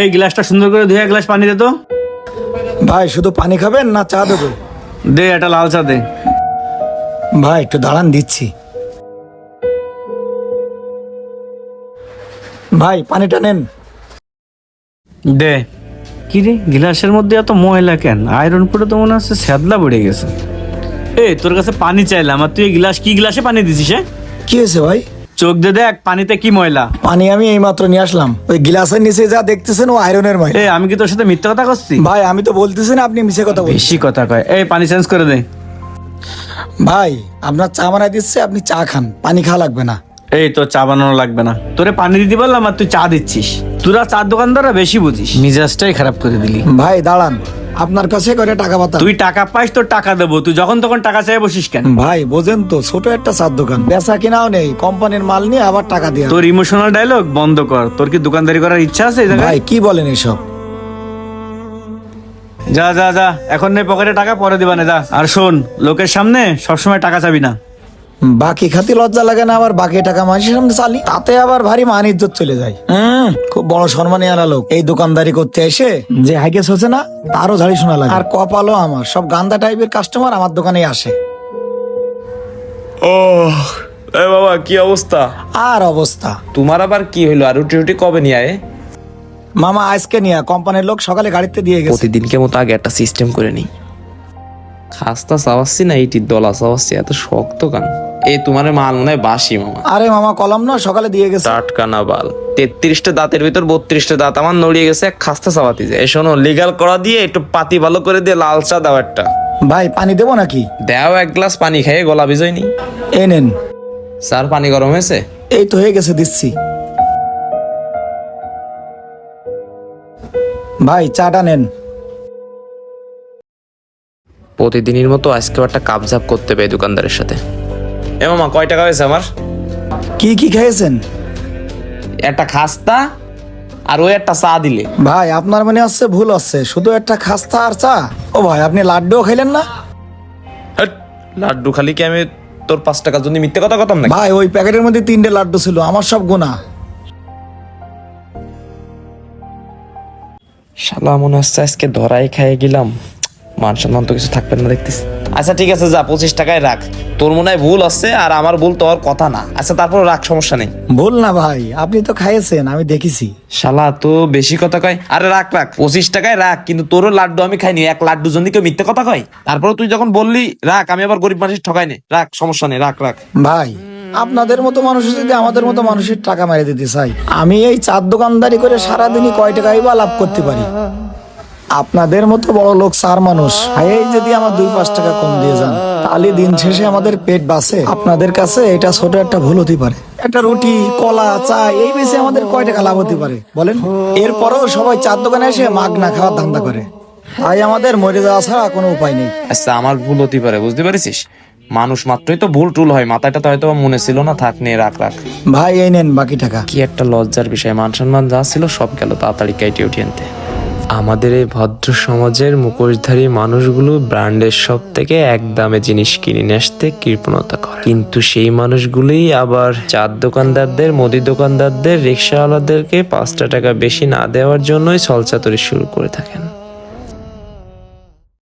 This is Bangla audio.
এই গ্লাসটা সুন্দর করে ধুয়ে এক গ্লাস পানি দে তো। ভাই শুধু পানি খাবেন না চা দেবো? দে একটা লাল চা দে। ভাই একটু দাঁড়ান দিচ্ছি। ভাই পানিটা নেন। দে। কি রে গ্লাসের মধ্যে এত ময়লা কেন? আয়রন পরে তো মনে হচ্ছে স্যাদলা পড়ে গেছে। এই তোর কাছে পানি চাইলাম আর তুই গ্লাস কি গ্লাসে পানি দিছিস হ্যাঁ কি হয়েছে ভাই? চোখ দে দেখ পানিতে কি ময়লা। পানি আমি এইমাত্র নিয়ে আসলাম। ওই গ্লাসের নিচে যা দেখতেছেন ও আয়রনের ময় এ আমি কি তোর সাথে মিথ্যা কথা করছি? ভাই আমি তো বলতেছি না আপনি মিশে কথা বলছেন। বেশি কথা কয়। এই পানি চেঞ্জ করে দে। ভাই আপনার চা বানাই দিচ্ছে আপনি চা খান। পানি খাওয়া লাগবে না। এই তোর চা বানানো লাগবে না। তোরে পানি দিতে পারলাম আর তুই চা দিচ্ছিস। তোরা চার দোকানদাররা বেশি বুঝিস। মিজাজটাই খারাপ করে দিলি। ভাই দাঁড়ান। আপনার কাছে করে টাকা পাতা। তুই টাকা পাইস তোর টাকা দেবো। তুই যখন তখন টাকা চাই বসিস কেন? ভাই বোঝেন তো ছোট একটা চার দোকান। বেচা কিনাও নেই কোম্পানির মাল নিয়ে আবার টাকা দিয়ে। তোর ইমোশনাল ডায়লগ বন্ধ কর। তোর কি দোকানদারি করার ইচ্ছা আছে এই ভাই কি বলেন এসব? যা যা যা এখন নেই পকেটে টাকা পরে দিবা না যা। আর শোন লোকের সামনে সবসময় টাকা চাবি না। বাকি খাতি লজ্জা লাগে না আবার বাকি টাকা মানুষের সামনে চালি। তাতে আবার ভারী মান ইজ্জত চলে যায়। হুম। খুব বড় সম্মানী আলা লোক। এই দোকানদারি করতে এসে যে হাইগেস হচ্ছে না তারও ঝাড়ি শোনা লাগে। আর কপালও আমার। সব গান্দা টাইপের কাস্টমার আমার দোকানে আসে। ও এ বাবা কি অবস্থা? আর অবস্থা? তোমার আবার কি হইল? আর রুটি রুটি কবে নিয়ে আয়? মামা আজকে নিয়ে কোম্পানির লোক সকালে গাড়িতে দিয়ে গেছে। প্রতিদিনকে মতো আগে একটা সিস্টেম করে নিই। খাস্তা চাওয়াচ্ছি না এইটির দলা চাওয়াচ্ছি। এত শক্ত কান? এই তোমার মাল মনে হয় বাসি মামা। আরে মামা কলম না সকালে দিয়ে গেছে। টাটকা না বাল। তেত্রিশটা দাঁতের ভিতর বত্রিশটা দাঁত। আমার নড়িয়ে গেছে এক খাস্তা চাওয়াতি যায় এ শোনো লিগাল করা দিয়ে একটু পাতি ভালো করে দিয়ে লাল চা দাও একটা। ভাই পানি দেবো নাকি? দাও এক গ্লাস পানি খেয়ে গলা ভিজয়নি। এই নেন। স্যার পানি গরম হয়েছে? এই তো হয়ে গেছে দিচ্ছি। ভাই চাটা নেন। প্রতিদিনের মতো আজকেও একটা কাবজাব করতে হবে দোকানদারের সাথে। এ মামা কয় টাকা হয়েছে আমার? কি কি খেয়েছেন একটা খাস্তা আর ওই একটা চা দিলে। ভাই আপনার মনে হচ্ছে ভুল হচ্ছে। শুধু একটা খাস্তা আর চা? ও ভাই আপনি লাড্ডুও খাইলেন না? লাড্ডু খালি কি আমি তোর পাঁচ টাকা জন্য মিথ্যে কথা কথাম না ভাই ওই প্যাকেটের মধ্যে তিনটে লাড্ডু ছিল আমার সব গোনা শালা মনে হচ্ছে আজকে ধরাই খাইয়ে গেলাম। মান সম্মান তো কিছু থাকবে না দেখতেছি। আচ্ছা ঠিক আছে যা পঁচিশ টাকায় রাখ। তোর মনে হয় ভুল আছে আর আমার ভুল তোর কথা না। আচ্ছা তারপর রাখ সমস্যা নেই। ভুল না ভাই আপনি তো খাইয়েছেন আমি দেখেছি। শালা তো বেশি কথা কয়। আরে রাখ রাখ পঁচিশ টাকায় রাখ কিন্তু তোরও লাড্ডু আমি খাইনি এক লাড্ডু জন্য কেউ মিথ্যে কথা কয়। তারপর তুই যখন বললি রাখ আমি আবার গরিব মানুষ ঠকাই নি। রাখ সমস্যা নেই রাখ রাখ ভাই আপনাদের মতো মানুষ যদি আমাদের মতো মানুষের টাকা মেরে দিতে চাই আমি এই চার দোকানদারি করে সারাদিনই কয় টাকাই বা লাভ করতে পারি। আপনাদের মতো বড় লোক চার মানুষ এই যদি আমার দুই পাঁচ টাকা কম দিয়ে যান। তাহলে দিন শেষে আমাদের পেট বাঁচে। আপনাদের কাছে এটা ছোট একটা ভুল হতে পারে। একটা রুটি কলা চা এই বেশি আমাদের কয় টাকা লাভ হতে পারে? বলেন। এরপরেও সবাই চার দোকানে এসে মাগ না খাওয়ার ধান্দা করে। তাই আমাদের মরে যাওয়া ছাড়া কোনো উপায় নেই। আচ্ছা আমার ভুল হতে পারে বুঝতে পারিস মানুষ মাত্রই তো ভুল টুল হয় মাথাটা তো হয়তো মনে ছিল না থাক নিয়ে রাখ রাখ। ভাই এই নেন বাকি টাকা। কি একটা লজ্জার বিষয় মান সম্মান যা ছিল সব গেল তাড়াতাড়ি কেটে উঠে আনতে। আমাদের এই ভদ্র সমাজের মুখোশধারী মানুষগুলো ব্র্যান্ডের সব থেকে এক দামে জিনিস কিনে নিয়ে আসতে কৃপণতা করে। কিন্তু সেই মানুষগুলোই আবার চার দোকানদারদের, মুদি দোকানদারদের, রিক্সাওয়ালাদেরকে পাঁচটা টাকা বেশি না দেওয়ার জন্যই ছলচাতরি শুরু করে থাকেন।